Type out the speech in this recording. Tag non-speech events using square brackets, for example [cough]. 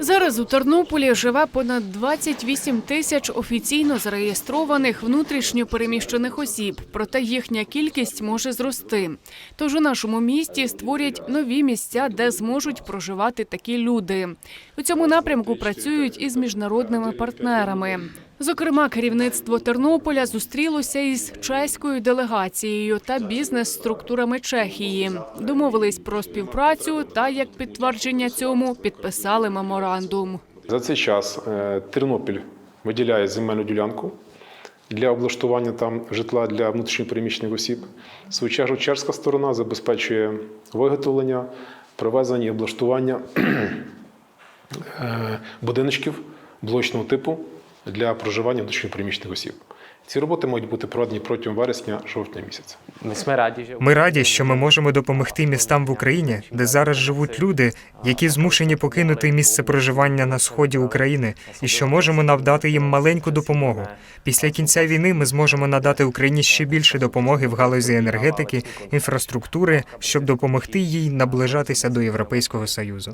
Зараз у Тернополі живе понад 28 тисяч офіційно зареєстрованих внутрішньо переміщених осіб, проте їхня кількість може зрости. Тож у нашому місті створять нові місця, де зможуть проживати такі люди. У цьому напрямку працюють із міжнародними партнерами. Зокрема, керівництво Тернополя зустрілося із чеською делегацією та бізнес-структурами Чехії. Домовились про співпрацю та як підтвердження цьому підписали меморандум. За цей час е, Тернопіль виділяє земельну ділянку для облаштування там житла для внутрішньопереміщених осіб. В свою чергу чешська сторона забезпечує виготовлення, привезення і облаштування [clears throat] е, будиночків блочного типу для проживання внутрішньопереміщених осіб. Ці роботи мають бути проведені протягом вересня-жовтня місяця. Ми раді, що ми можемо допомогти містам в Україні, де зараз живуть люди, які змушені покинути місце проживання на сході України, і що можемо навдати їм маленьку допомогу. Після кінця війни ми зможемо надати Україні ще більше допомоги в галузі енергетики, інфраструктури, щоб допомогти їй наближатися до Європейського союзу.